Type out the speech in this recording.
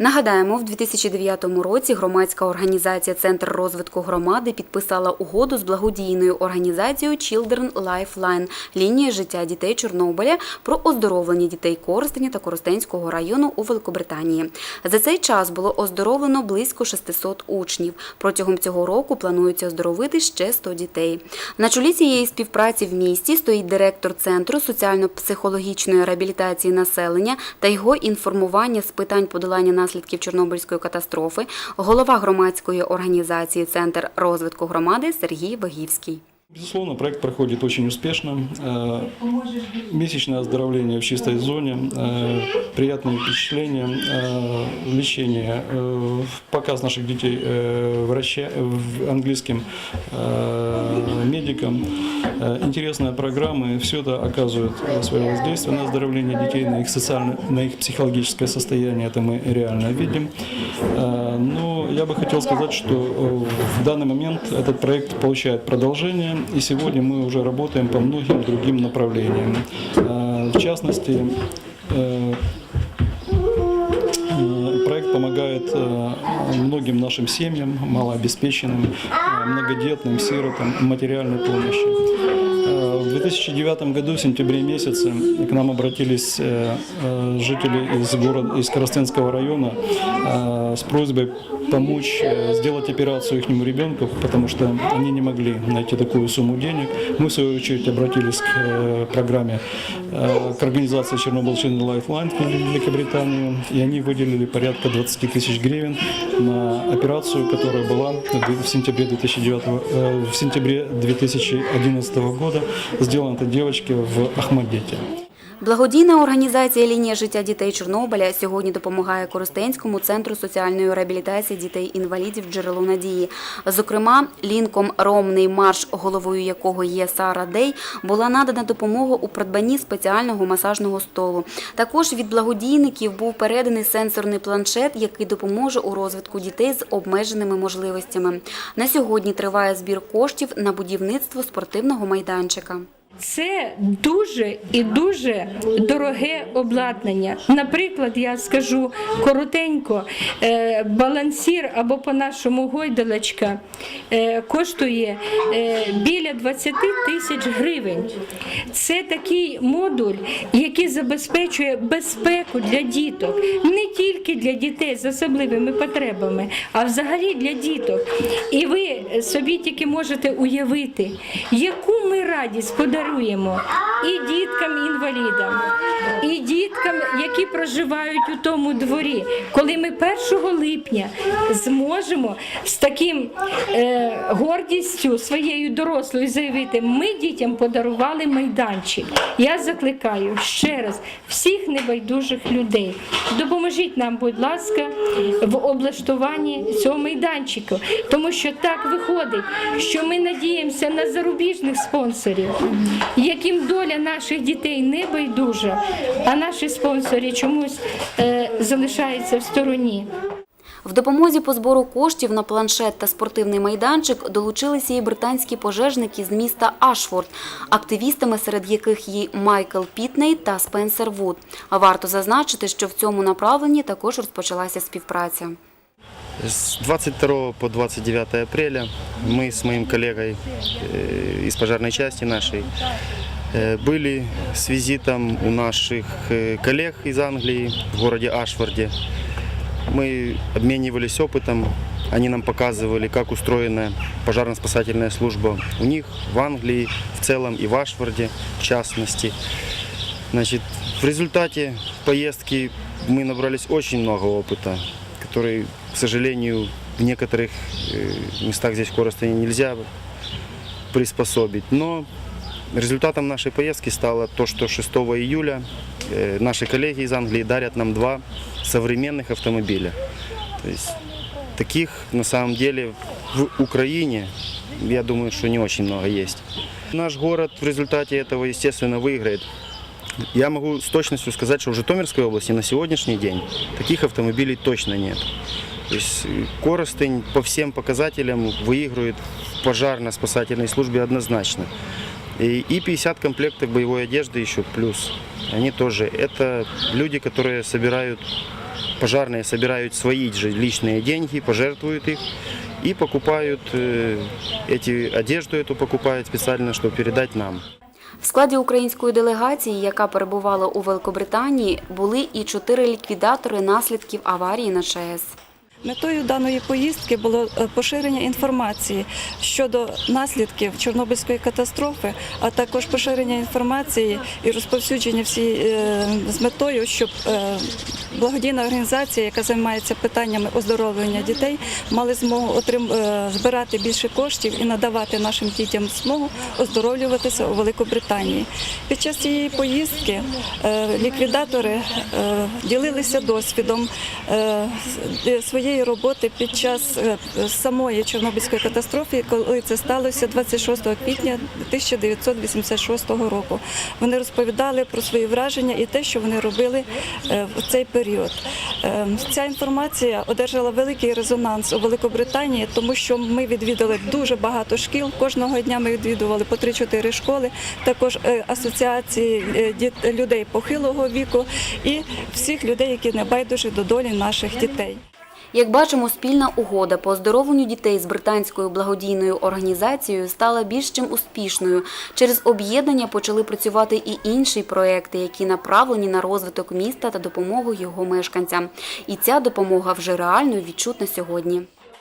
Нагадаємо, в 2009 році громадська організація Центр розвитку громади підписала угоду з благодійною організацією Children Lifeline лінія життя дітей Чорнобиля про оздоровлення дітей Коростеня та Коростенського району у Великобританії. За цей час було оздоровлено близько 600 учнів. Протягом цього року планується оздоровити ще 100 дітей. На чолі цієї співпраці в місті стоїть директор центру соціально-психологічної реабілітації населення та його інформування з питань подолання наслідків Чорнобильської катастрофи, голова громадської організації Центр розвитку громади Сергій Багівський. Безусловно, проект проходит очень успешно. Э, Месячное оздоровление в чистой зоне, э, приятные впечатления, э, лечение, показ наших детей врача, английским медикам, интересные программы. Все это оказывает свое воздействие на оздоровление детей, на их, социальное, на их психологическое состояние. Это мы реально видим. Но я бы хотел сказать, что в данный момент этот проект получает продолжение, и сегодня мы уже работаем по многим другим направлениям. Э, В частности, э, Э, Проект помогает э, многим нашим семьям, малообеспеченным, э, многодетным, сиротам материальной помощи. Э, В 2009 году, в сентябре месяце, к нам обратились э, э, жители из города, из Коростенского района э, с просьбой помочь сделать операцию их ребенку, потому что они не могли найти такую сумму денег. Мы, в свою очередь, обратились к программе, к организации Чернобыль Children Lifeline в Великобритании, и они выделили порядка 20 тысяч гривен на операцию, которая была в сентябре 2009, э, в сентябре 2011 года сделана этой девочке в Ахмадете. Благодійна організація Лінія життя дітей Чорнобиля сьогодні допомагає Коростенському центру соціальної реабілітації дітей-інвалідів джерело надії. Зокрема, лінком Ромний марш, головою якого є Сара Дей, була надана допомога у придбанні спеціального масажного столу. Також від благодійників був переданий сенсорний планшет, який допоможе у розвитку дітей з обмеженими можливостями. На сьогодні триває збір коштів на будівництво спортивного майданчика. Це дуже і дуже дороге обладнання. Наприклад, я скажу коротенько, е, балансір або по-нашому гойдалочка е, коштує е, біля 20 тисяч гривень. Це такий модуль, який забезпечує безпеку для діток, не тільки для дітей з особливими потребами, а взагалі для діток. І ви собі тільки можете уявити, яку ми радість подаруємо і діткам-інвалідам, і діткам, які проживають у тому дворі, коли ми 1 липня зможемо з таким е, гордістю своєю дорослою заявити, ми дітям подарували майданчик. Я закликаю ще раз всіх небайдужих людей. Допоможіть нам, будь ласка, в облаштуванні цього майданчику, тому що так виходить, що ми надіємося на зарубіжних спонсорів, яким доля наших дітей не байдужа, а наші спонсори чомусь е, залишаються в стороні. В допомозі по збору коштів на планшет та спортивний майданчик долучилися і британські пожежники з міста Ашфорд, активістами, серед яких є Майкл Пітней та Спенсер Вуд. А варто зазначити, що в цьому направленні також розпочалася співпраця. С 22 по 29 апреля мы с моим коллегой э, из пожарной части нашей э, были с визитом у наших э, коллег из Англии в городе Ашфорде. Мы обменивались опытом, они нам показывали, как устроена пожарно-спасательная служба у них в Англии в целом и в Ашфорде в частности. Значит, в результате поездки мы набрались очень много опыта, который, к сожалению, в некоторых э, местах здесь в Коростене нельзя приспособить. Но результатом нашей поездки стало то, что 6 июля э, наши коллеги из Англии дарят нам два современных автомобиля. То есть таких на самом деле в Украине, я думаю, что не очень много есть. Наш город в результате этого, естественно, выиграет. Я могу с точностью сказать, что в Житомирской области на сегодняшний день таких автомобилей точно нет. То есть э, Коростень по всем показателям выигрывает в пожарно-спасательной службе однозначно. И, и 50 комплектов боевой одежды еще плюс. Они тоже. Это люди, которые собирают пожарные собирают свои же личные деньги, пожертвуют их и покупают э, эти одежду эту покупают специально, чтобы передать нам. В складі української делегації, яка перебувала у Великобританії, були і чотири ліквідатори наслідків аварії на ЧАЕС. Метою даної поїздки було е, поширення інформації щодо наслідків Чорнобильської катастрофи, а також поширення інформації і розповсюдження всі е, з метою, щоб е, благодійна організація, яка займається питаннями оздоровлення дітей, мали змогу отрим... збирати більше коштів і надавати нашим дітям змогу оздоровлюватися у Великобританії. Під час цієї поїздки ліквідатори ділилися досвідом з- своєї роботи під час е, самої Чорнобильської катастрофи, коли це сталося 26 квітня 1986 року. Вони розповідали про свої враження і те, що вони робили е, в цей період. Е, Ця інформація одержала великий резонанс у Великобританії, тому що ми відвідали дуже багато шкіл. Кожного дня ми відвідували по 3-4 школи, також асоціації людей похилого віку і всіх людей, які не байдужі до долі наших дітей. Як бачимо, спільна угода по оздоровленню дітей з британською благодійною організацією стала більш чим успішною. Через об'єднання почали працювати і інші проекти, які направлені на розвиток міста та допомогу його мешканцям. І ця допомога вже реально відчутна сьогодні.